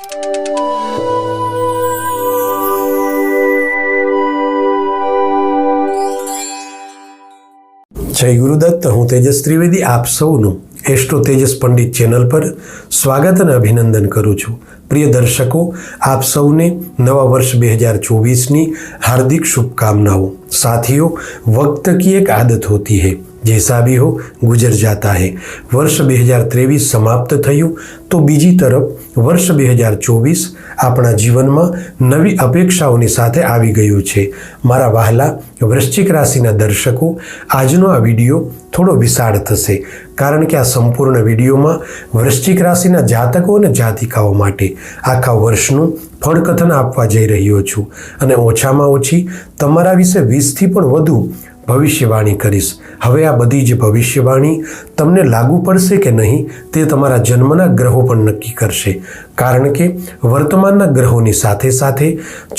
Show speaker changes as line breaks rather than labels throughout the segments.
જય ગુરુદત્ત, હું તેજસ ત્રિવેદી આપ સૌનું એસ્ટ્રો તેજસ પંડિત ચેનલ પર સ્વાગત અને અભિનંદન કરું છું. પ્રિય દર્શકો, આપ સૌને નવા વર્ષ બે હજાર ચોવીસની હાર્દિક શુભકામનાઓ. સાથીઓ, વક્ત કી એક આદત હોતી હૈ. जैसा भी हो गुजर जाता है વર્ષ બે હજાર ત્રેવીસ સમાપ્ત થયું તો બીજી તરફ વર્ષ બે હજાર ચોવીસ આપણા જીવનમાં નવી અપેક્ષાઓની સાથે આવી ગયું છે મારા વહાલા વૃશ્ચિક રાશિના દર્શકો આજનો આ વિડીયો થોડો વિશાળ થશે કારણ કે આ સંપૂર્ણ વિડીયોમાં વૃશ્ચિક રાશિના જાતકો અને જાતિકાઓ માટે આખા વર્ષનું ફળકથન આપવા જઈ રહ્યો છું અને ઓછામાં ઓછી તમારા વિશે વીસથી પણ વધુ ભવિષ્યવાણી કરીશ. હવે આ બધી જ ભવિષ્યવાણી તમને લાગુ પડશે કે નહીં તે તમારા જન્મના ગ્રહો પણ નક્કી કરશે. કારણ કે વર્તમાનના ગ્રહોની સાથે સાથે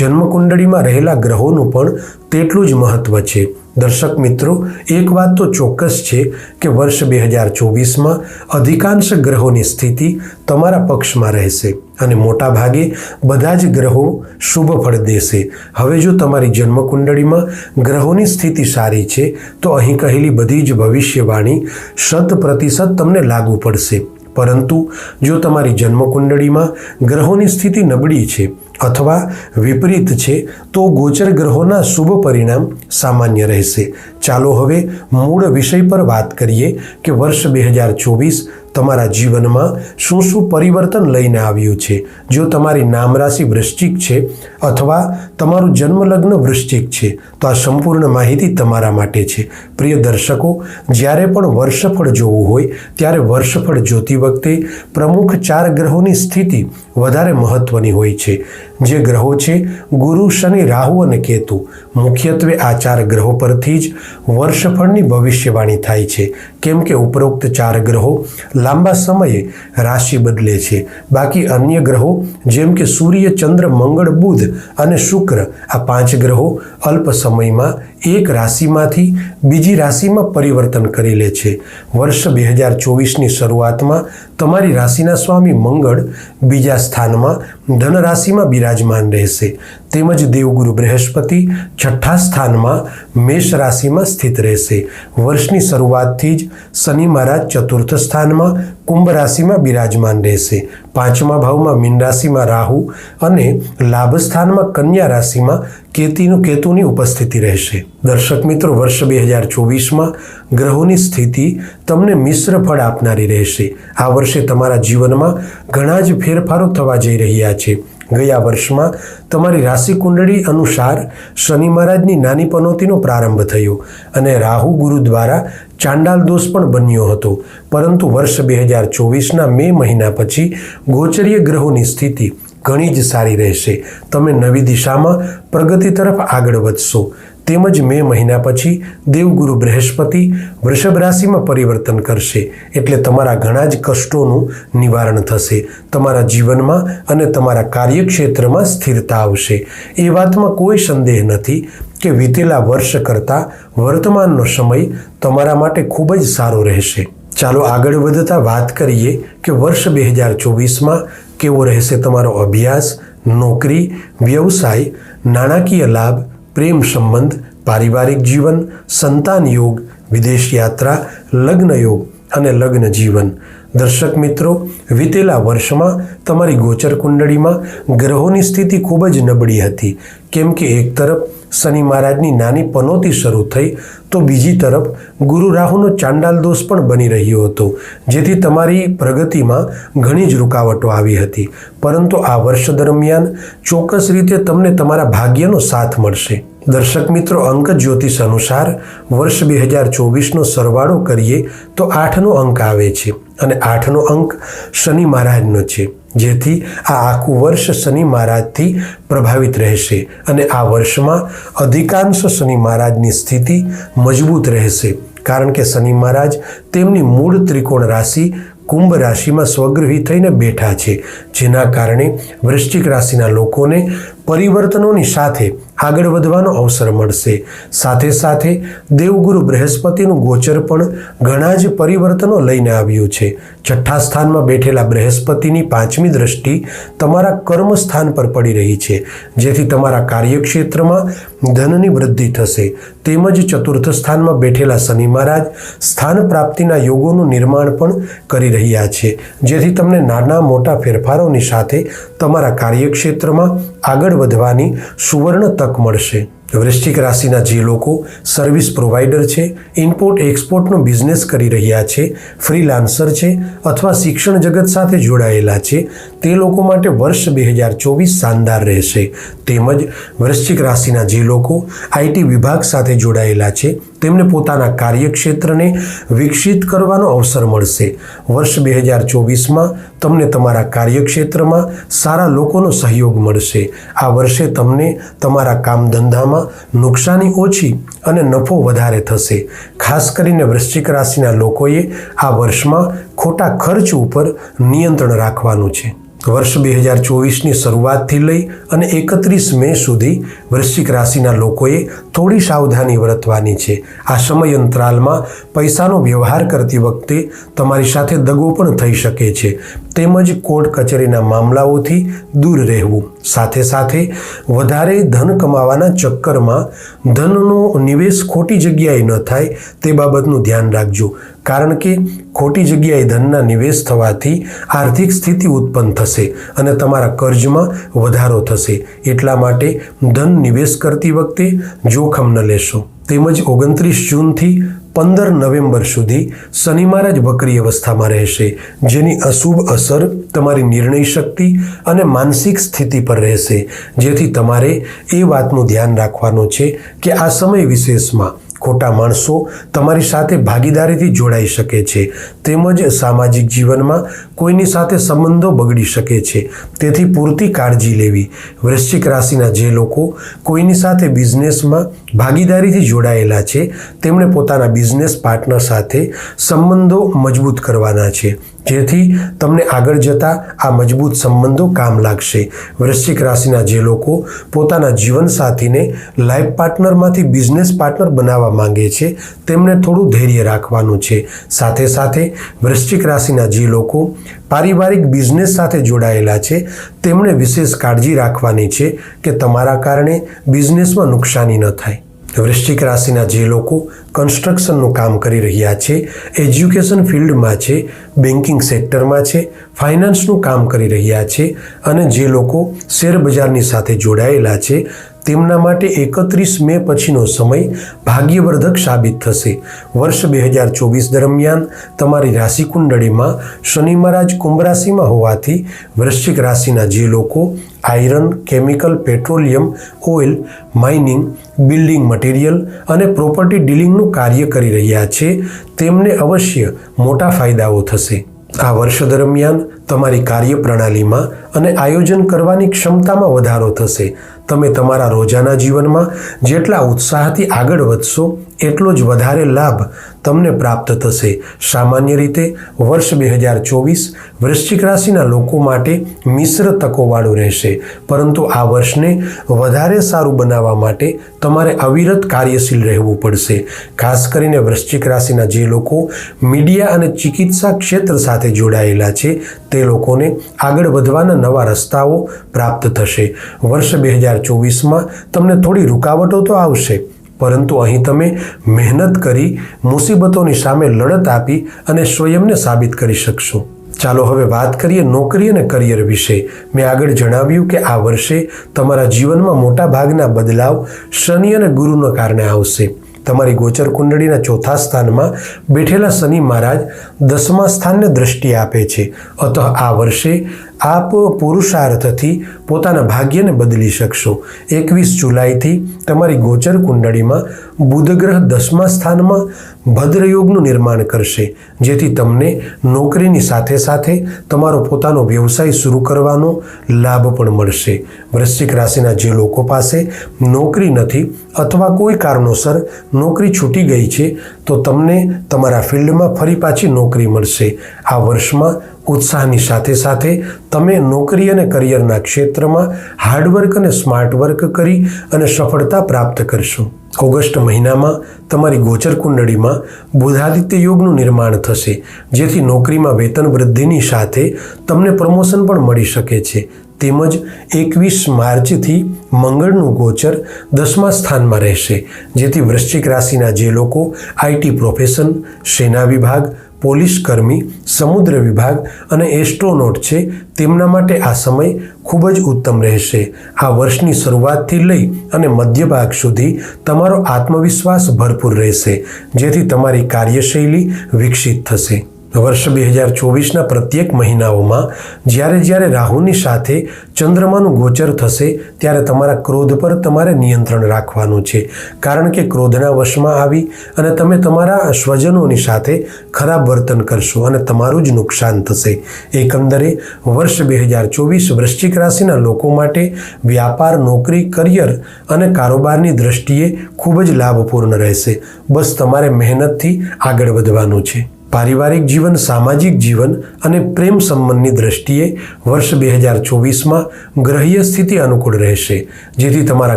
જન્મકુંડળીમાં રહેલા ગ્રહોનું પણ તેટલું જ મહત્વ છે. દર્શક મિત્રો, એક વાત તો ચોક્કસ છે કે વર્ષ બે હજાર ચોવીસમાં અધિકાંશ ગ્રહોની સ્થિતિ તમારા પક્ષમાં રહેશે અને મોટા ભાગે બધા જ ગ્રહો શુભ ફળ દેશે. હવે જો તમારી જન્મકુંડળીમાં ગ્રહોની સ્થિતિ સારી છે, તો અહીં કહેલી બધી જ ભવિષ્યવાણી શત પ્રતિશત તમને લાગુ પડશે. પરંતુ જો તમારી જન્મકુંડળીમાં ગ્રહોની સ્થિતિ નબળી છે અથવા વિપરીત છે, તો ગોચર ગ્રહોના શુભ પરિણામ સામાન્ય રહેશે. ચાલો હવે મૂળ વિષય પર વાત કરીએ કે વર્ષ બે હજાર ચોવીસ તમારા જીવનમાં શું શું પરિવર્તન લઈને આવ્યું છે? જો તમારી નામ રાશિ વૃશ્ચિક છે અથવા તમારું જન્મલગ્ન વૃશ્ચિક છે, તો આ સંપૂર્ણ માહિતી તમારા માટે છે. પ્રિય દર્શકો, જ્યારે પણ વર્ષફળ જોવું હોય, ત્યારે વર્ષફળ જોતી વખતે પ્રમુખ ચાર ગ્રહોની સ્થિતિ વધારે મહત્વની હોય છે. જે ગ્રહો છે, ગુરુ, શનિ, રાહુ અને કેતુ. મુખ્યત્વે આ ચાર ગ્રહો પરથી જ વર્ષફળની ભવિષ્યવાણી થાય છે. કેમ કે ઉપરોક્ત ચાર ગ્રહો લાંબા સમયે રાશિ બદલે છે. બાકી અન્ય ગ્રહો જેમ કે સૂર્ય, ચંદ્ર, મંગળ, બુધ અને શુક્ર આ પાંચ ગ્રહો અલ્પ સમયમાં એક રાશિમાંથી બીજી રાશિમાં પરિવર્તન કરી લે છે. વર્ષ બે હજાર ચોવીસની શરૂઆતમાં તમારી રાશિના સ્વામી મંગળ બીજા સ્થાનમાં ધન રાશિમાં બિરાજમાન રહેશે. તેમજ દેવગુરુ બૃહસ્પતિ છઠ્ઠા સ્થાનમાં મેષ રાશિમાં સ્થિત રહેશે. વર્ષની શરૂઆતથી જ શનિ મહારાજ ચતુર્થ સ્થાનમાં કુંભ રાશિમાં બિરાજમાન રહેશે. પાંચમા ભાવમાં મીન રાશિમાં રાહુ અને લાભ સ્થાનમાં કન્યા રાશિમાં કેતીનું કેતુની ઉપસ્થિતિ રહેશે. દર્શક મિત્રો, વર્ષ બે હજાર ચોવીસમાં ગ્રહોની સ્થિતિ તમને મિશ્ર ફળ આપનારી રહેશે. આ વર્ષે તમારા જીવનમાં ઘણા જ ફેરફારો થવા જઈ રહ્યા છે. ગયા વર્ષમાં તમારી રાશિ કુંડળી અનુસાર શનિ મહારાજની નાની પનોતીનો પ્રારંભ થયો અને રાહુ ગુરુ દ્વારા ચાંડાલ દોષ પણ બન્યો હતો. પરંતુ વર્ષ બે હજાર ચોવીસના મે મહિના પછી ગોચરીય ગ્રહોની સ્થિતિ ઘણી જ સારી રહેશે. તમે નવી દિશામાં પ્રગતિ તરફ આગળ વધશો. તેમજ મે મહિના પછી દેવગુરુ બૃહસ્પતિ વૃષભ રાશિમાં પરિવર્તન કરશે. એટલે તમારા ઘણા જ કષ્ટોનું નિવારણ થશે. તમારા જીવનમાં અને તમારા કાર્યક્ષેત્રમાં સ્થિરતા આવશે. એ વાતમાં કોઈ સંદેહ નથી કે વીતેલા વર્ષ કરતાં વર્તમાનનો સમય તમારા માટે ખૂબ જ સારો રહેશે. ચાલો આગળ વધતા વાત કરીએ કે વર્ષ બે હજાર ચોવીસમાં કેવો રહેશે તમારો અભ્યાસ, નોકરી, વ્યવસાય, નાણાકીય લાભ, પ્રેમ સંબંધ, પારિવારિક જીવન, સંતાન યોગ, વિદેશ યાત્રા, લગ્ન યોગ અને લગ્ન જીવન? દર્શક મિત્રો, વીતેલા વર્ષમાં તમારી ગોચર કુંડળીમાં ગ્રહોની સ્થિતિ ખૂબ જ નબળી હતી. કેમ કે એક તરફ શનિ મહારાજની નાની પનોતી શરૂ થઈ, તો બીજી તરફ ગુરુ રાહુનો ચાંડાલ દોષ પણ બની રહ્યો હતો, જેથી તમારી પ્રગતિમાં ઘણી જ રૂકાવટો આવી હતી. પરંતુ આ વર્ષ દરમિયાન ચોક્કસ રીતે તમને તમારા ભાગ્યનો સાથ મળશે. દર્શક મિત્રો, અંક જ્યોતિષ અનુસાર વર્ષ બે હજાર ચોવીસનો સરવાળો કરીએ તો આઠનો અંક આવે છે. અને આઠનો અંક શનિ મહારાજનો છે, જેથી આ આખું વર્ષ શનિ મહારાજથી પ્રભાવિત રહેશે અને આ વર્ષમાં અધિકાંશ શનિ મહારાજની સ્થિતિ મજબૂત રહેશે. કારણ કે શનિ મહારાજ તેમની મૂળ ત્રિકોણ રાશિ કુંભ રાશિમાં સ્વગૃહી થઈને બેઠા છે, જેના કારણે વૃશ્ચિક રાશિના લોકોને પરિવર્તનોની સાથે આગળ વધવાનો અવસર મળશે. સાથે સાથે દેવગુરુ બૃહસ્પતિનું ગોચર પણ ઘણા જ પરિવર્તનો લઈને આવ્યું છે. છઠ્ઠા સ્થાનમાં બેઠેલા બૃહસ્પતિની પાંચમી દ્રષ્ટિ તમારા કર્મ સ્થાન પર પડી રહી છે. જેથી તમારા કાર્યક્ષેત્રમાં ધનની વૃદ્ધિ થશે. તેમજ ચતુર્થ સ્થાનમાં બેઠેલા શનિ મહારાજ સ્થાન પ્રાપ્તિના યોગોનું નિર્માણ પણ કરી રહ્યા છે. જેથી તમને નાના મોટા ફેરફારોની સાથે તમારા કાર્યક્ષેત્રમાં આગળ વધવાની સુવર્ણ તક મળશે. વૃશ્ચિક રાશિના જે લોકો સર્વિસ પ્રોવાઈડર છે ઇમ્પોર્ટ એક્સપોર્ટનો બિઝનેસ કરી રહ્યા છે ફ્રીલાન્સર છે અથવા શિક્ષણ જગત સાથે જોડાયેલા છે, તે લોકો માટે વર્ષ બે હજાર ચોવીસ શાનદાર રહેશે. તેમજ વૃશ્ચિક રાશિના જે લોકો આઈટી વિભાગ સાથે જોડાયેલા છે, તેમને પોતાના કાર્યક્ષેત્રને વિકસિત કરવાનો અવસર મળશે. વર્ષ બે હજાર ચોવીસમાં તમને તમારા કાર્યક્ષેત્રમાં સારા લોકોનો સહયોગ મળશે. આ વર્ષે તમને તમારા કામ ધંધામાં નુકસાની ઓછી અને નફો વધારે થશે. ખાસ કરીને વૃશ્ચિક રાશિના લોકોએ આ વર્ષમાં ખોટા ખર્ચ ઉપર નિયંત્રણ રાખવાનું છે. વર્ષ બે હજાર ચોવીસની શરૂઆતથી લઈ અને એકત્રીસ મે સુધી વૃશ્ચિક રાશિના લોકોએ થોડી સાવધાની વર્તવાની છે. આ સમય અંતરાલમાં પૈસાનો વ્યવહાર કરતી વખતે તમારી સાથે દગો પણ થઈ શકે છે. તેમજ કોર્ટ કચેરીના મામલાઓથી દૂર રહેવું. સાથે સાથે વધારે ધન કમાવાના ચક્કરમાં ધનનો નિવેશ ખોટી જગ્યાએ ન થાય તે બાબતનું ધ્યાન રાખજો. કારણ કે ખોટી જગ્યાએ ધનના નિવેશ થવાથી આર્થિક સ્થિતિ ઉત્પન્ન થશે અને તમારા કર્જમાં વધારો થશે. એટલા માટે ધન નિવેશ કરતી વખતે જોખમ ન લેશો. તેમજ ઓગણત્રીસ જૂનથી પંદર નવેમ્બર સુધી શનિ મહારાજ વક્રી અવસ્થામાં રહેશે, જેની અશુભ અસર તમારી નિર્ણય શક્તિ અને માનસિક સ્થિતિ પર રહેશે. જેથી તમારે એ વાતનું ધ્યાન રાખવાનું છે કે આ સમય વિશેષમાં ખોટા માણસો તમારી સાથે ભાગીદારીથી જોડાઈ શકે છે. તેમજ સામાજિક જીવનમાં કોઈની સાથે સંબંધો બગડી શકે છે. તેથી પૂરતી કાળજી લેવી. વૃશ્ચિક રાશિના જે લોકો કોઈની સાથે બિઝનેસમાં ભાગીદારીથી જોડાયેલા છે, તેમણે પોતાના બિઝનેસ પાર્ટનર સાથે સંબંધો મજબૂત કરવાના છે. જેથી તમને આગળ જતા આ મજબૂત સંબંધો કામ લાગશે. વૃશ્ચિક રાશિના જે લોકો પોતાના જીવનસાથીને લાઈફ પાર્ટનરમાંથી બિઝનેસ પાર્ટનર બનાવવા માંગે છે, તેમને થોડું ધૈર્ય રાખવાનું છે. સાથે સાથે વૃશ્ચિક રાશિના જે લોકો પારિવારિક બિઝનેસ સાથે જોડાયેલા છે, તેમણે વિશેષ કાળજી રાખવાની છે કે તમારા કારણે બિઝનેસમાં નુકસાની ન થાય. વૃશ્ચિક રાશિના જે લોકો કન્સ્ટ્રક્શનનું કામ કરી રહ્યા છે એજ્યુકેશન ફિલ્ડમાં છે બેન્કિંગ સેક્ટરમાં છે ફાઇનાન્સનું કામ કરી રહ્યા છે અને જે લોકો શેર બજારની સાથે જોડાયેલા છે તેમના માટે એકત્રીસ મે પછીનો સમય ભાગ્યવર્ધક સાબિત થશે. વર્ષ બે હજાર ચોવીસ દરમિયાન તમારી રાશિ કુંડળીમાં શનિ મહારાજ કુંભ રાશિમાં હોવાથી વૃશ્ચિક રાશિના જે લોકો iron, chemical, petroleum, oil, mining, building material અને પ્રોપર્ટી ડીલિંગનું કાર્ય કરી રહ્યા છે, તેમને અવશ્ય મોટા ફાયદાઓ થશે. આ વર્ષ દરમિયાન તમારી કાર્યપ્રણાલીમાં અને આયોજન કરવાની ક્ષમતામાં વધારો થશે. તમે તમારા રોજાના જીવનમાં જેટલા ઉત્સાહથી આગળ વધશો, એટલો જ વધારે લાભ તમને પ્રાપ્ત થશે. સામાન્ય રીતે વર્ષ બે હજાર ચોવીસ વૃશ્ચિક રાશિના લોકો માટે મિશ્ર તકોવાળું રહેશે. પરંતુ આ વર્ષને વધારે સારું બનાવવા માટે તમારે અવિરત કાર્યશીલ રહેવું પડશે. ખાસ કરીને વૃશ્ચિક રાશિના જે લોકો મીડિયા અને ચિકિત્સા ક્ષેત્ર સાથે જોડાયેલા છે, તે લોકોને આગળ વધવાના નવા રસ્તાઓ પ્રાપ્ત થશે. વર્ષ બે હજાર ચોવીસમાં તમને થોડી રૂકાવટો તો આવશે. પરંતુ અહીં તમે મહેનત કરી મુસીબતોની સામે લડત આપી અને સ્વયંને સાબિત કરી શકશો. ચાલો હવે વાત કરીએ નોકરી અને કરિયર વિશે. મેં આગળ જણાવ્યું કે આ વર્ષે તમારા જીવનમાં મોટા ભાગના બદલાવ શનિ અને ગુરુના કારણે આવશે. તમારી ગોચર કુંડળીના ચોથા સ્થાનમાં બેઠેલા શનિ મહારાજ દસમા સ્થાનને દ્રષ્ટિ આપે છે. અતઃ આ વર્ષે આપ પુરુષાર્થથી પોતાના ભાગ્યને બદલી શકશો. એકવીસ જુલાઈથી તમારી ગોચર કુંડળીમાં બુધ ગ્રહ દસમા સ્થાનમાં ભદ્રયોગનું નિર્માણ કરશે, જેથી તમને નોકરીની સાથે સાથે તમારો પોતાનો વ્યવસાય શરૂ કરવાનો લાભ પણ મળશે. વૃશ્ચિક રાશિના જે લોકો પાસે નોકરી નથી અથવા કોઈ કારણોસર નોકરી છૂટી ગઈ છે, તો તમને તમારા ફિલ્ડમાં ફરી પાછી નોકરી મળશે. આ વર્ષમાં ઉત્સાહની સાથે સાથે તમે નોકરી અને કરિયરના ક્ષેત્રમાં હાર્ડવર્ક અને સ્માર્ટ વર્ક કરી અને સફળતા પ્રાપ્ત કરશો. ઓગસ્ટ મહિનામાં તમારી ગોચર કુંડળીમાં બુધાદિત્ય યોગનું નિર્માણ થશે, જેથી નોકરીમાં વેતન વૃદ્ધિની સાથે તમને પ્રમોશન પણ મળી શકે છે. તેમજ એકવીસ માર્ચથી મંગળનું ગોચર દસમા સ્થાનમાં રહેશે, જેથી વૃશ્ચિક રાશિના જે લોકો આઈટી પ્રોફેશન, સેના વિભાગ પોલીસ કર્મી, સમુદ્ર વિભાગ અને એસ્ટ્રોનોટ છે, તેમના માટે આ સમય ખૂબ જ ઉત્તમ રહેશે. આ વર્ષની શરૂઆતથી લઈ અને મધ્ય ભાગ સુધી તમારો આત્મવિશ્વાસ ભરપૂર રહેશે, જેથી તમારી કાર્યશૈલી વિકસિત થશે. વર્ષ બે હજાર ચોવીસના પ્રત્યેક મહિનાઓમાં જ્યારે જ્યારે રાહુની સાથે ચંદ્રમાનું ગોચર થશે, ત્યારે તમારા ક્રોધ પર તમારે નિયંત્રણ રાખવાનું છે. કારણ કે ક્રોધના વશમાં આવી અને તમે તમારા સ્વજનોની સાથે ખરાબ વર્તન કરશો અને તમારું જ નુકસાન થશે. એકંદરે, વર્ષ બે હજાર ચોવીસ વૃશ્ચિક રાશિના લોકો માટે વ્યાપાર, નોકરી, કરિયર અને કારોબારની દ્રષ્ટિએ ખૂબ જ લાભપૂર્ણ રહેશે. બસ તમારે મહેનતથી આગળ વધવાનું છે. પારિવારિક જીવન, સામાજિક જીવન અને પ્રેમ સંબંધની દ્રષ્ટિએ વર્ષ બે હજાર ચોવીસમાં ગ્રહીય સ્થિતિ અનુકૂળ રહેશે, જેથી તમારા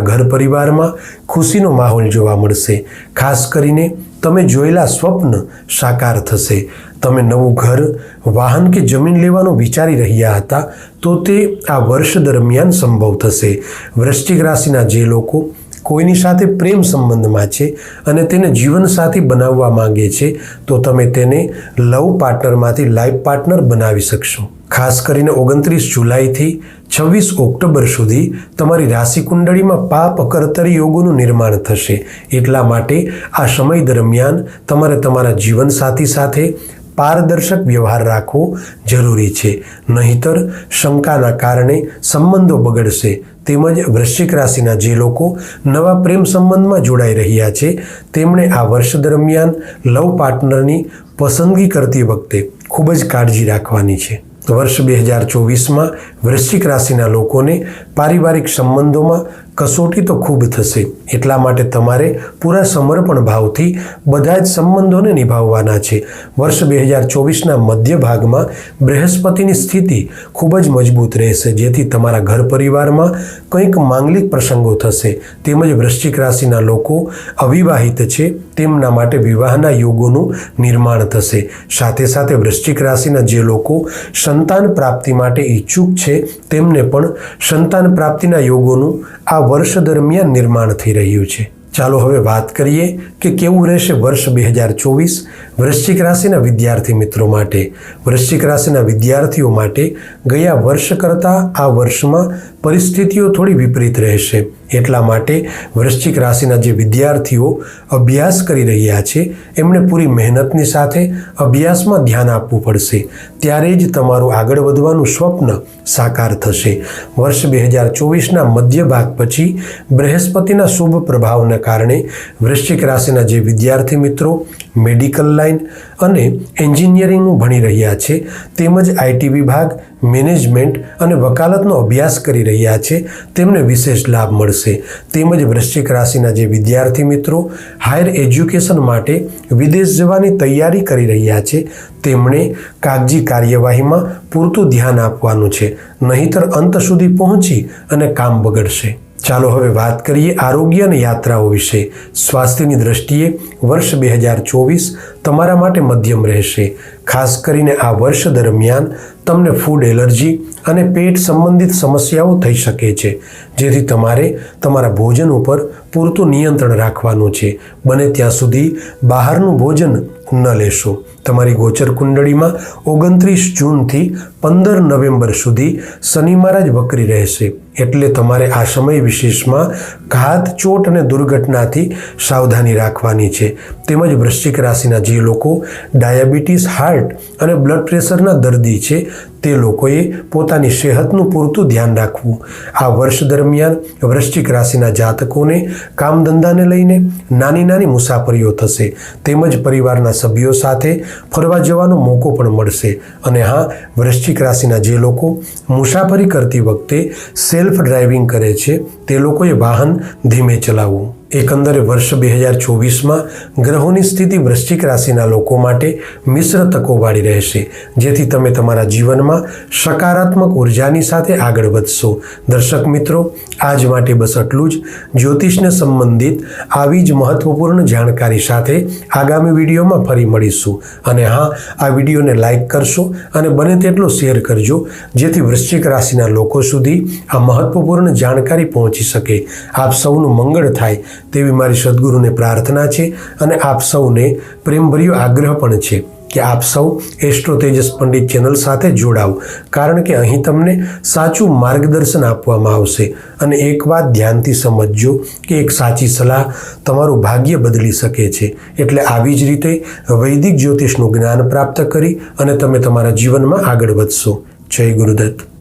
ઘર પરિવારમાં ખુશીનો માહોલ જોવા મળશે. ખાસ કરીને તમે જોયેલા સ્વપ્ન સાકાર થશે. તમે નવું ઘર, વાહન કે જમીન લેવાનું વિચારી રહ્યા હતા, તો તે આ વર્ષ દરમિયાન સંભવ થશે. વૃશ્ચિક રાશિના જે લોકો કોઈની સાથે પ્રેમ સંબંધમાં છે અને તેને જીવનસાથી બનાવવા માંગે છે, તો તમે તેને લવ પાર્ટનરમાંથી લાઈફ પાર્ટનર બનાવી શકશો. ખાસ કરીને ઓગણત્રીસ જુલાઈથી છવ્વીસ ઓક્ટોબર સુધી તમારી રાશિ કુંડળીમાં પાપ કરતરી યોગોનું નિર્માણ થશે. એટલા માટે આ સમય દરમિયાન તમારે તમારા જીવનસાથી સાથે પારદર્શક વ્યવહાર રાખવો જરૂરી છે. નહીતર શંકાના કારણે સંબંધો બગડશે. તેમજ વૃશ્ચિક રાશિના જે લોકો નવા પ્રેમ સંબંધમાં જોડાઈ રહ્યા છે, તેમણે આ વર્ષ દરમિયાન લવ પાર્ટનરની પસંદગી કરતી વખતે ખૂબ જ કાળજી રાખવાની છે. વર્ષ બે હજાર ચોવીસમાં વૃશ્ચિક રાશિના લોકોને પારિવારિક સંબંધોમાં કસોટી તો ખૂબ થશે. એટલા માટે તમારે પૂરા સમર્પણ ભાવથી બધા જ સંબંધોને નિભાવવાના છે. વર્ષ બે હજાર ચોવીસના મધ્ય ભાગમાં બૃહસ્પતિની સ્થિતિ ખૂબ જ મજબૂત રહેશે. જેથી તમારા ઘર પરિવારમાં કંઈક માંગલિક પ્રસંગો થશે. તેમજ વૃશ્ચિક રાશિના લોકો અવિવાહિત છે. તેમના માટે વિવાહના યોગોનું નિર્માણ થશે. સાથે સાથે વૃશ્ચિક રાશિના જે લોકો સંતાન પ્રાપ્તિ માટે ઈચ્છુક છે, તેમને પણ સંતાન પ્રાપ્તિના યોગોનું આ વર્ષ દરમિયાન નિર્માણ થઈ રહ્યું છે. ચાલો હવે વાત કરીએ કે કેવું રહેશે વર્ષ બે હજાર ચોવીસ વૃશ્ચિક રાશિના વિદ્યાર્થી મિત્રો માટે. વૃશ્ચિક રાશિના વિદ્યાર્થીઓ માટે ગયા વર્ષ કરતાં આ વર્ષમાં પરિસ્થિતિઓ થોડી વિપરીત રહેશે. એટલા માટે વૃશ્ચિક રાશિના જે વિદ્યાર્થીઓ અભ્યાસ કરી રહ્યા છે, એમણે પૂરી મહેનતની સાથે અભ્યાસમાં ધ્યાન આપવું પડશે. ત્યારે જ તમારું આગળ વધવાનું સ્વપ્ન સાકાર થશે. વર્ષ બે હજાર ચોવીસના મધ્ય ભાગ પછી બૃહસ્પતિના શુભ પ્રભાવના કારણે વૃશ્ચિક રાશિના જે વિદ્યાર્થી મિત્રો મેડિકલ લાઇન અને એન્જિનિયરિંગનું ભણી રહ્યા છે. તેમજ આઈટી વિભાગ, મેનેજમેન્ટ અને વકાલતનો અભ્યાસ કરી રહ્યા છે. તેમને વિશેષ લાભ મળશે. તેમજ વૃશ્ચિક રાશિના જે વિદ્યાર્થી મિત્રો, હાયર એજ્યુકેશન માટે વિદેશ જવાની તૈયારી કરી રહ્યા છે. તેમણે કાગજી કાર્યવાહીમાં પૂરતું ધ્યાન આપવાનું છે. નહીતર અંત સુધી પહોંચી અને કામ બગડશે. ચાલો હવે વાત કરીએ આરોગ્ય અને યાત્રાઓ વિશે. સ્વાસ્થ્યની દ્રષ્ટિએ વર્ષ બે હજાર ચોવીસ તમારા માટે મધ્યમ રહેશે. ખાસ કરીને આ વર્ષ દરમિયાન તમને ફૂડ એલર્જી અને પેટ સંબંધિત સમસ્યાઓ થઈ શકે છે, જેથી તમારે તમારા ભોજન ઉપર પૂરતું નિયંત્રણ રાખવાનું છે. બને ત્યાં સુધી બહારનું ભોજન ન લેશો. તમારી ગોચર કુંડળીમાં ઓગણત્રીસ જૂનથી પંદર નવેમ્બર સુધી શનિ મહારાજ વકરી રહેશે. એટલે તમારે આ સમય વિશેષમાં ઘાત, ચોટ અને દુર્ઘટનાથી સાવધાની રાખવાની છે. તેમજ વૃશ્ચિક રાશિના જે લોકો ડાયાબિટીસ, હાર્ટ અને બ્લડ પ્રેશરના દર્દી છે, તે લોકોએ પોતાની સેહતનું પૂરતું ધ્યાન રાખવું. આ વર્ષ દરમિયાન વૃશ્ચિક રાશિના જાતકોને કામ ધંધાને લઈને નાની નાની મુસાફરીઓ થશે. તેમજ પરિવારના સભ્યો સાથે ફરવા જવાનો મોકો પણ મળશે. અને હા, વૃશ્ચિક રાશિના જે લોકો મુસાફરી કરતી વખતે સેલ્ફ ડ્રાઇવિંગ કરે છે, તે લોકોએ વાહન ધીમે ચલાવવું. એકંદરે વર્ષ બે હજાર ચોવીસમાં ગ્રહોની સ્થિતિ વૃશ્ચિક રાશિના લોકો માટે મિશ્ર તકોવાળી રહેશે, જેથી તમે તમારા જીવનમાં સકારાત્મક ઉર્જાની સાથે આગળ વધશો. દર્શક મિત્રો, આજ માટે બસ આટલું જ. જ્યોતિષને સંબંધિત આવી જ મહત્વપૂર્ણ જાણકારી સાથે આગામી વિડીયોમાં ફરી મળીશું. અને હા, આ વિડીયોને લાઈક કરશો અને બને તેટલો શેર કરજો, જેથી વૃશ્ચિક રાશિના લોકો સુધી આ મહત્વપૂર્ણ જાણકારી પહોંચી શકે. આપ સૌનું મંગળ થાય. તેવી મારી સદગુરુને પ્રાર્થના છે અને આપ સૌને પ્રેમભર્યો આગ્રહ પણ છે કે આપ સૌ એસ્ટ્રો તેજસ પંડિત ચેનલ સાથે જોડાઓ. કારણ કે અહીં તમને સાચું માર્ગદર્શન આપવામાં આવશે. અને એક વાત ધ્યાનથી સમજજો કે એક સાચી સલાહ તમારું ભાગ્ય બદલી શકે છે. એટલે આવી જ રીતે વૈદિક જ્યોતિષનું જ્ઞાન પ્રાપ્ત કરી અને તમે તમારા જીવનમાં આગળ વધશો. જય ગુરુદત્ત.